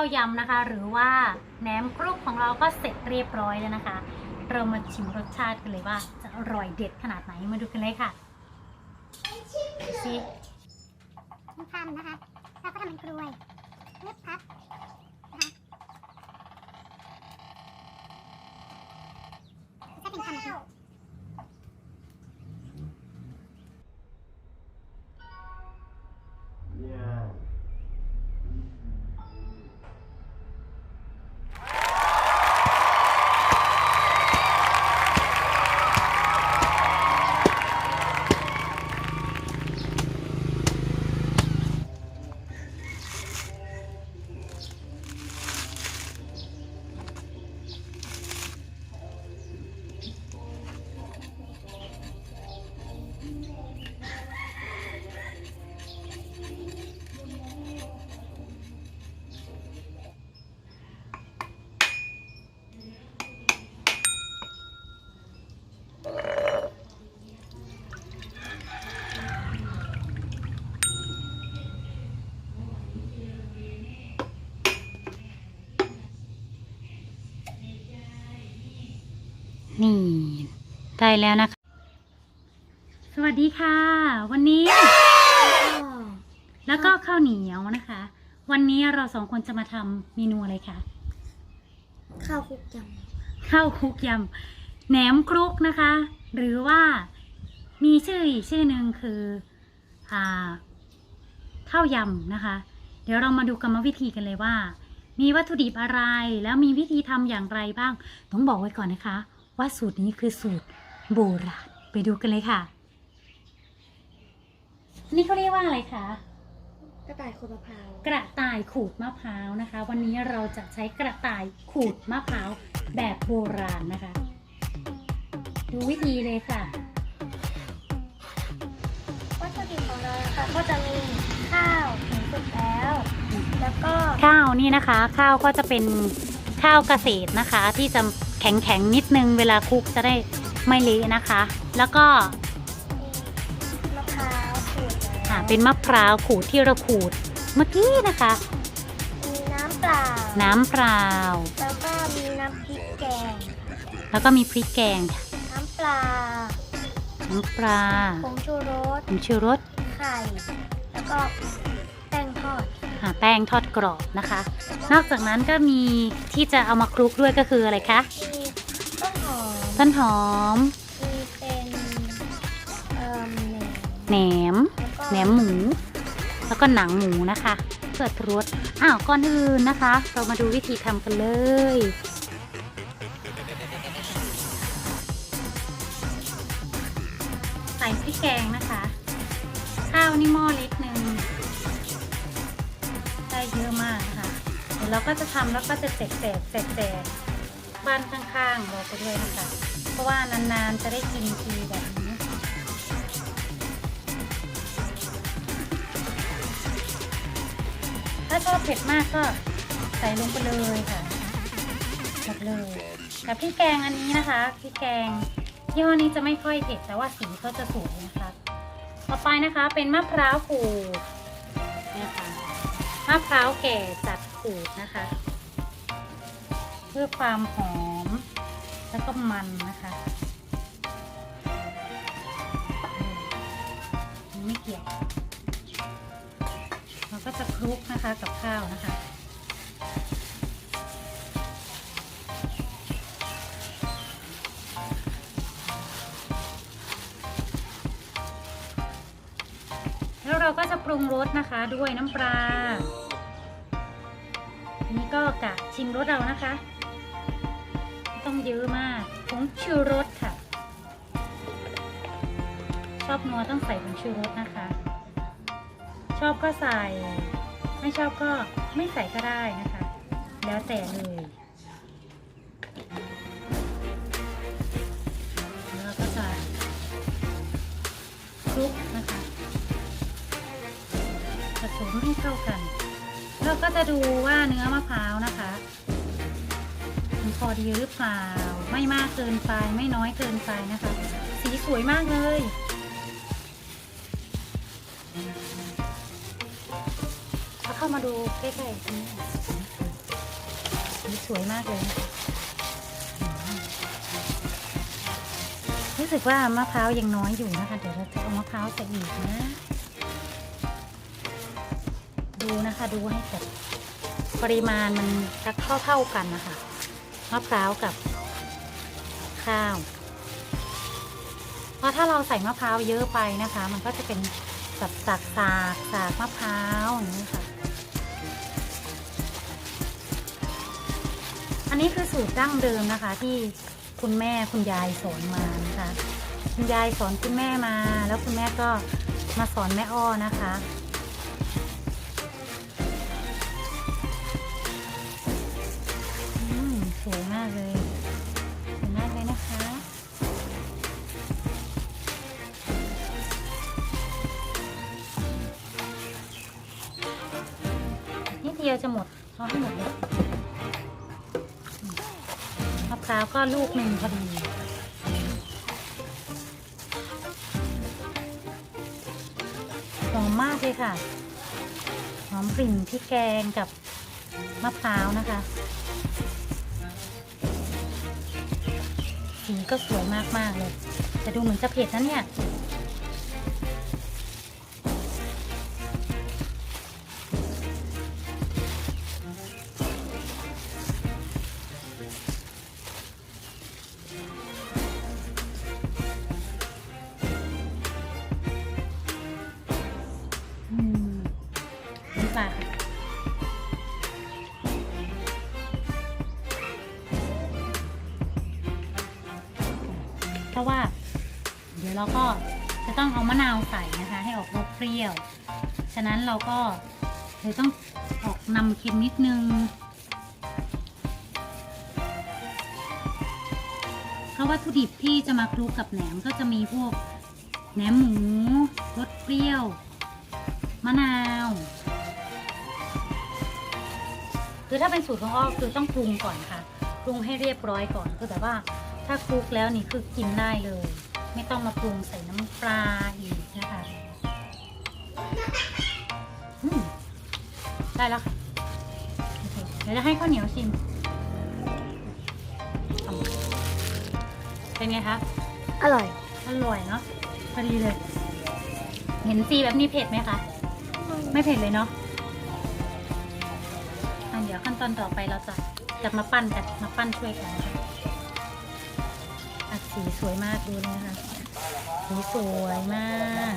าวยำนะคะ หรือว่าแหนมครุกของเราก็เสร็จเรียบร้อยแล้วนะคะ เรามาชิมรสชาติกันเลยว่า จะอร่อยเด็ดขนาดไหนมาดูกันเลยค่ะดูสิมีคำนะคะแล้วก็ทำเป็นกลวยนึบพับนะคะจะเป็นคำนะคะ ได้แล้วนะคะ สวัสดีค่ะ วันนี้ แล้วก็ข้าวเหนียวนะคะ วันนี้เราสองคนจะมาทำเมนูอะไรคะข้าวคลุกยข้าวคลุกยำแหนมครุกนะคะ หรือว่ามีชื่ออีกชื่อหนึ่งคืออ่าข้าวยำนะคะ เดี๋ยวเรามาดูกรรมวิธีกันเลยว่า มีวัตถุดิบอะไรแล้วมีวิธีทำอย่างไรบ้าง ต้องบอกไว้ก่อนนะคะ ว่าสูตรนี้คือสูตร โบราณไปดูกันเลยค่ะอันนี่เขาเรียกว่าอะไรคะำกระต่ายขูดมะพร้าวกระต่ายขูดมะพร้าวนะคะ วันนี้เราจะใช้กระต่ายขูดมะพร้าวแบบโบราณนะคะ ดูวิธีเลยค่ะวัตถุดิบของเรานะคะก็จะมีข้าวหุงสุกแล้ว แล้วก็ข้าวนี่นะคะ ข้าวก็จะเป็นข้าวเกษตรนะคะ ที่จะแข็งแข็งๆนิดนึงเวลาคลุกจะได้ ไม่เละนะคะ แล้วก็มะพร้าวขูดแล้วอ่าเป็นมะพร้าวขูดที่เราขูดเมื่อกี้นะคะ มีน้ำเปล่าน้ำเปล่า แล้วก็มีน้ำพริกแกง แล้วก็มีพริกแกงค่ะน้ำปลาน้ำปลาผงชูรส ผงชูรสไข่ แล้วก็แป้งทอดอ่าแป้งทอดกรอบนะคะ นอกจากนั้นก็มีที่จะเอามาคลุกด้วยก็คืออะไรคะ มีต้นหอม ต้นหอม มีเป็นเอ่อแหนมแหนมแล้วก็แหนมหมู แล้วก็หนังหมูนะคะเพื่อรสอ้าวก่อนอื่นนะคะ เรามาดูวิธีทำกันเลยใส่พริกแกงนะคะ ข้าวนี่หม้อเล็กหนึ่งได้เยอะมากนะคะเดี๋ยวเราก็จะทำแล้วก็จะแจกแจกแจกแจกบ้านข้างๆเราไปด้วยนะคะเพ ราะว่านานๆจะได้กินทีแบบนี้ถ้าชอบเผ็ดมากก็ใส่ลงไปเลยค่ะหมดเลยกับพริกแกงอันนี้นะคะพริกแกงยี่ห้อนี้จะไม่ค่อยเผ็ดแต่ว่าสีก็จะสวยนะคะต่อไปนะคะเป็นมะพร้าวขูดนี่ยค่ะมะพร้าวแก่จัดขูดนะคะ เพื่อความหอม แล้วก็มันนะคะไม่เกี่ยวเราก็จะคลุกนะคะกับข้าวนะคะแล้วเราก็จะปรุงรสนะคะด้วยน้ำปลาอันนี้ก็กะชิมรสเรานะคะ ต้องเยอะมากผงชูรสค่ะ ชอบนัวต้องใส่ผงชูรสนะคะ ชอบก็ใส่ ไม่ชอบก็ไม่ใส่ก็ได้นะคะ แล้วแต่เลยแล้วเราก็จะคลุกนะคะผสมให้เข้ากัน เราก็จะดูว่าเนื้อมะพร้าวนะคะ พอดีหรือเปล่า ไม่มากเกินไปไม่น้อยเกินไปนะคะ สีสวยมากเลยเข้ามาดูใกล้ๆตรงนี้สีสวยมากเลยนะคะรู้สึกว่ามะพร้าวยังน้อยอยู่นะคะ เดี๋ยวเราจะเอามะพร้าวใส่อีกนะ ดูนะคะดูให้แบบปริมาณมันสักเท่าเท่ากันนะคะ มะพร้าวกับข้าว เพราะถ้าเราใส่มะพร้าวเยอะไปนะคะ มันก็จะเป็นแบบสากสากสากมะพร้าวอย่างนี้ค่ะ อันนี้คือสูตรดั้งเดิมนะคะ ที่คุณแม่คุณยายสอนมานะคะ คุณยายสอนคุณแม่มา แล้วคุณแม่ก็มาสอนแม่อ้อนะคะ ก็ลูกหนึ่งพอดี หอมมากเลยค่ะ หอมกลิ่นพริกแกงกับมะพร้าวนะคะ สีก็สวยมาก ๆ เลย แต่ดูเหมือนจะเผ็ดนะเนี่ย จะต้องเอามะนาวใส่นะคะ ให้ออกรสเปรี้ยว ฉะนั้นเราก็เลยต้องออกนำเค็มนิดนึง เพราะวัตถุดิบที่จะมาคลุกกับแหนมก็จะมีพวกแหนมหมูรสเปรี้ยว มะนาว คือถ้าเป็นสูตรของอ้อคือต้องปรุงก่อนค่ะ ปรุงให้เรียบร้อยก่อนคือแบบว่าถ้าคลุกแล้วนี่คือกินได้เลย ไม่ต้องมาปรุงใส่น้ำปลาอีกนะคะอืมได้แล้วค่ะโอเคเดี๋ยวจะให้ข้าวเหนียวชิมเอาเป็นไงคะ อร่อย อร่อยเนาะพอดีเลย เห็นสีแบบนี้เผ็ดไหมคะ ไม่เผ็ดเลยเนาะอันเดี๋ยวขั้นตอนต่อไปเราจะจะมาปั้นกัน มาปั้นช่วยกันนะคะอัด สีสวยมากดูนะคะ สีสวยมาก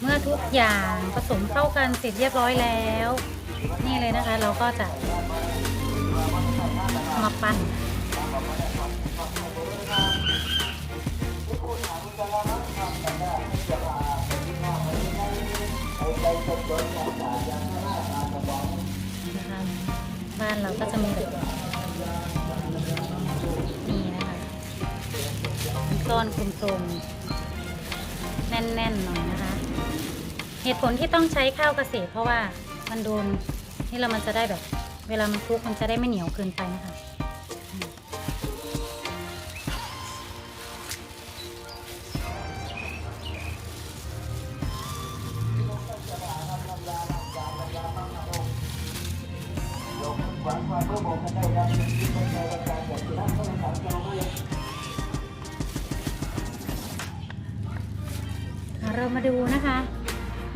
เมื่อทุกอย่างผสมเข้ากันเสร็จเรียบร้อยแล้ว นี่เลยนะคะเราก็จะมาปั้นบ้านเราก็จะมีแบบ ก้อนกลมๆ แน่นๆหน่อยนะคะ เหตุผลที่ต้องใช้ข้าวเกษตรเพราะว่ามันโดนนี่เรามันจะได้แบบ เวลามันคลุกมันจะได้ไม่เหนียวเกินไปนะคะ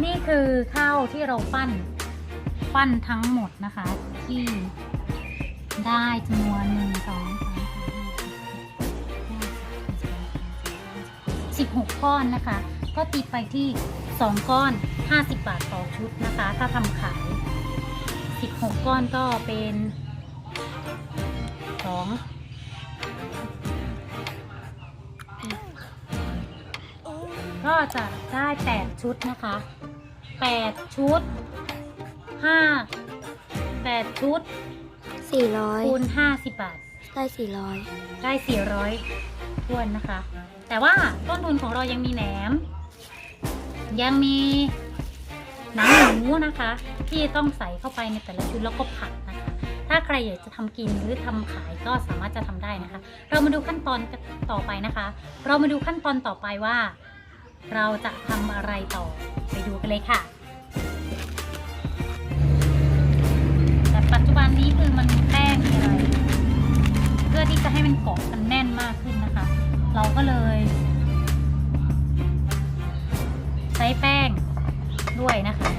นี่คือข้าวที่เราปั้น ปั้นทั้งหมดนะคะ ที่ได้จำนวนหนึ่งสองสามสี่ห้าสิบหกก้อนนะคะ ก็ตีไปที่สองก้อนห้าสิบบาทต่อชุดนะคะ ถ้าทำขายสิบหกก้อนก็เป็นสองก็จะได้แปดชุดนะคะ แปดชุดห้าแปดชุดสี่ร้อยคูณห้าสิบบาท ได้สี่ร้อยได้ 400ท้วนนะคะ แต่ว่าต้นทุนของเรายังมีแหนม ยังมีหนังหมูนะคะ ที่ต้องใส่เข้าไปในแต่ละชุดแล้วก็ผัดนะคะ ถ้าใครอยากจะทำกินหรือทำขายก็สามารถจะทำได้นะคะ เรามาดูขั้นตอนต่อไปนะคะ เรามาดูขั้นตอนต่อไปว่า เราจะทำอะไรต่อไปดูกันเลยค่ะ แต่ปัจจุบันนี้คือมันแป้งอะไรเพื่อที่จะให้มันเกาะกันแน่นมากขึ้นนะคะ เราก็เลย ใช้แป้งด้วยนะคะ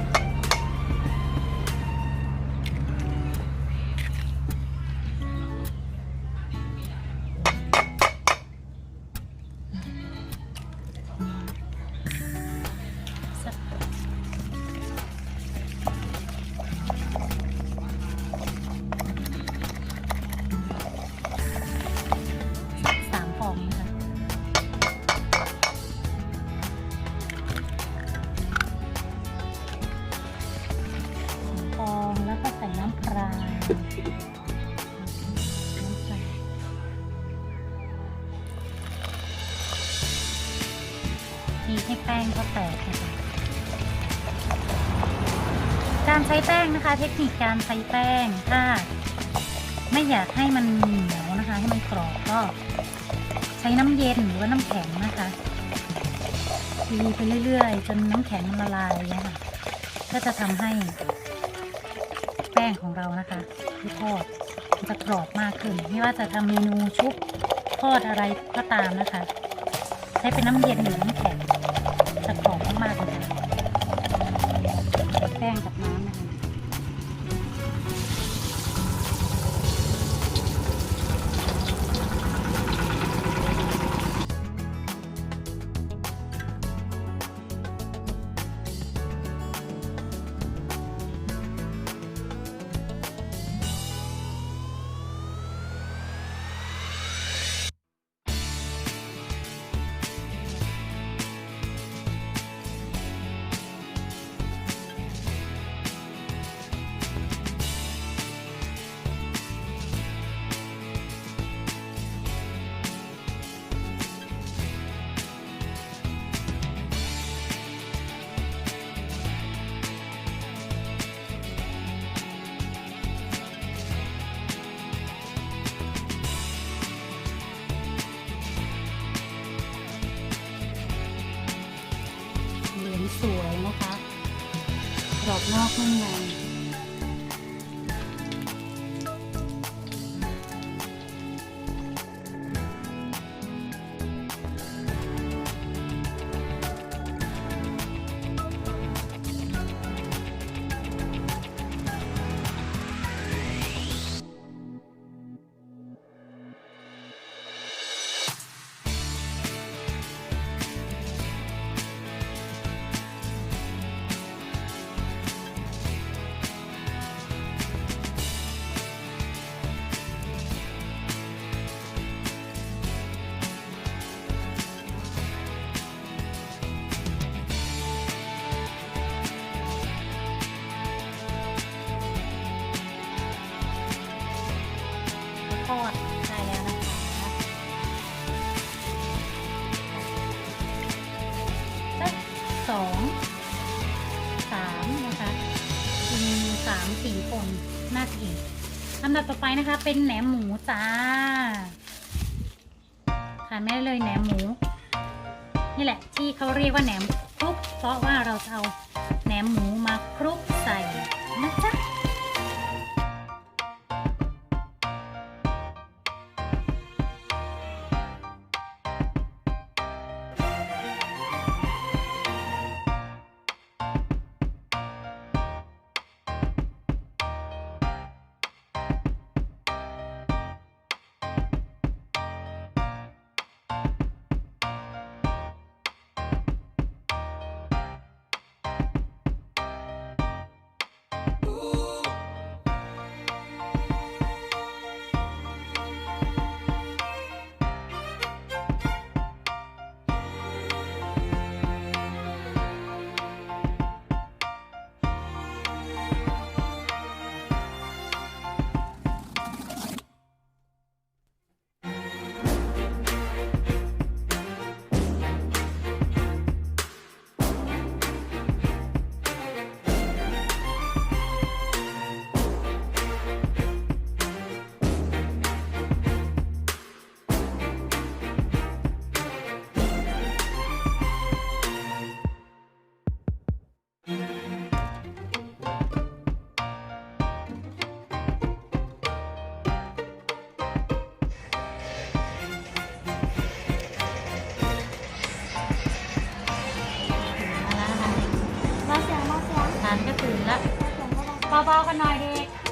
นะคะ เทคนิคการใช้แป้งถ้าไม่อยากให้มันเหนียวนะคะ ให้มันกรอบก็ใช้น้ำเย็นหรือว่าน้ำแข็งนะคะทีไปเรื่อยๆ จนน้ำแข็งมันละลายเนี่ยค่ะก็จะทำให้แป้งของเรานะคะที่ทอดจะกรอบมากขึ้น ไม่ว่าจะทำเมนูชุบทอดอะไรก็ตามนะคะ ใช้เป็นน้ำเย็นหรือน้ำ สวยนะคะกรอบนอกนุ่มใน ต่อไปนะคะ เป็นแหนมหมูจ้าขาดไม่ได้เลยแหนมหมู นี่แหละที่เขาเรียกว่าแหนมคลุกเพราะว่าเราจะเอา เบาๆกันหน่อยด็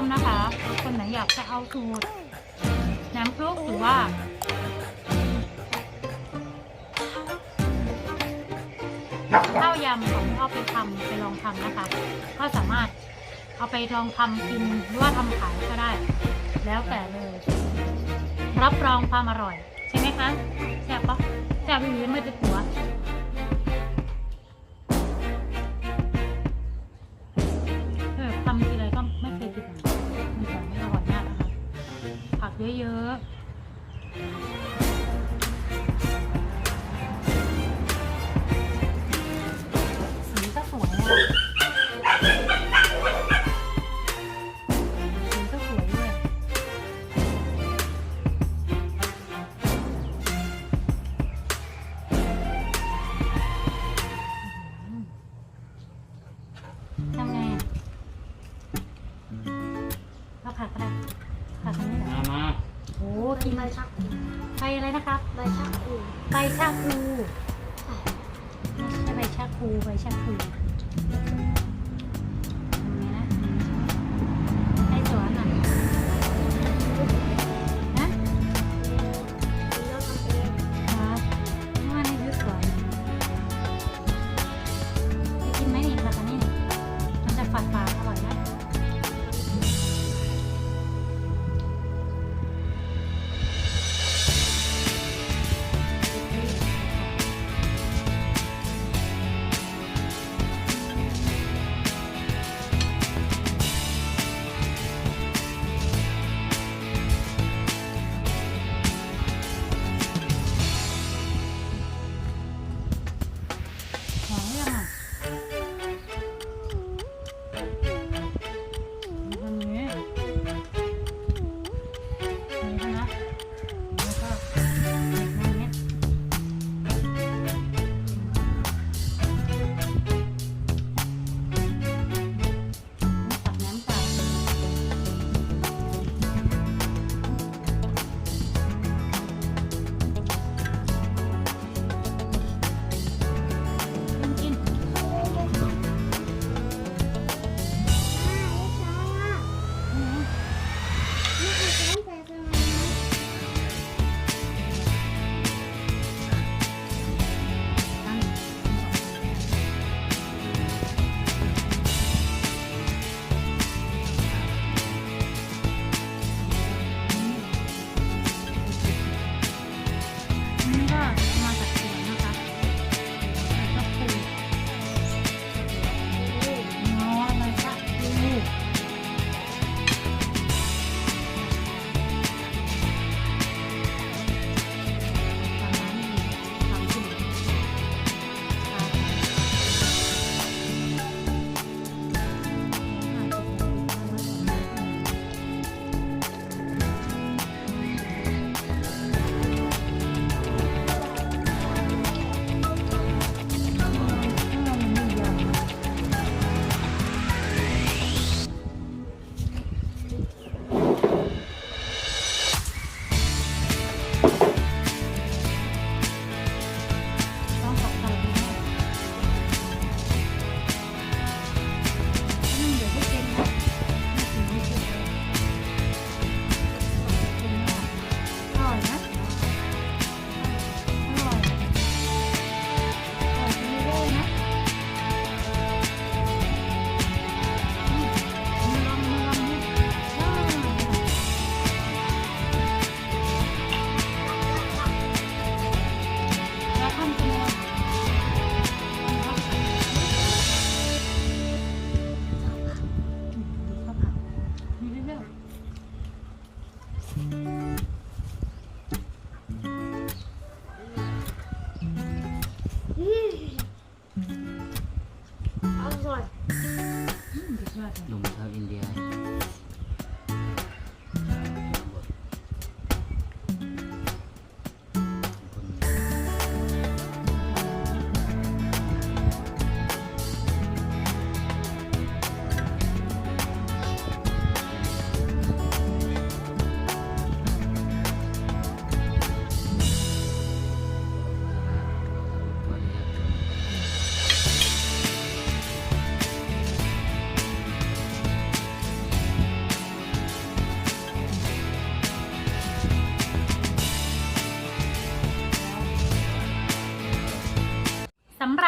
มนะคะ คนไหนอยากจะเอาสูตรน้ำคลุกหรือว่าข้าวยำของพ่อไปทำไปลองทำนะคะ ก็สามารถเอาไปลองทำกินหรือว่าทำขายก็ได้ แล้วแต่เลย รับรองความอร่อย ใช่ไหมคะแซ่บปะแซ่บหรือไม่ติดหัว เยอะ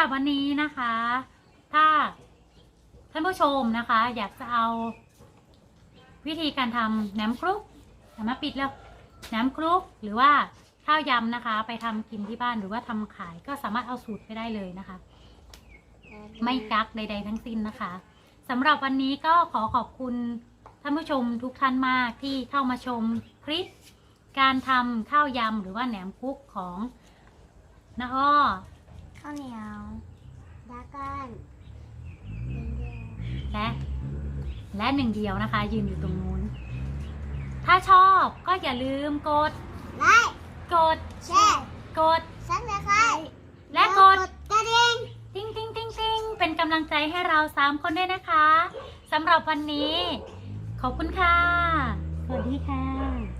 บวันนี้นะคะ ถ้าท่านผู้ชมนะคะ อยากจะเอาวิธีการทำแหนมครุกสามารถปิดแล้วแหนมครุกหรือว่าข้าวยำนะคะ ไปทำกินที่บ้านหรือว่าทำขายก็สามารถเอาสูตรไปได้เลยนะคะ ไม่กักใด ๆ ทั้งสิ้นนะคะสำหรับวันนี้ก็ขอขอบคุณท่านผู้ชมทุกท่านมากที่เข้ามาชมคลิป การทำข้าวยำหรือว่าแหนมคุกของน้าอ้อ ข้าวเหนียวดาก้อนและ และหนึ่งเดียวนะคะ ยืนอยู่ตรงนู้น ถ้าชอบก็อย่าลืมกด ไลค์กด แชร์กดซับสไครต์และกด กระดิ่งติ้งติ้งติ้งติ้งเป็นกำลังใจให้เราสามคนด้วยนะคะสำหรับวันนี้ ขอบคุณค่ะ สวัสดีค่ะ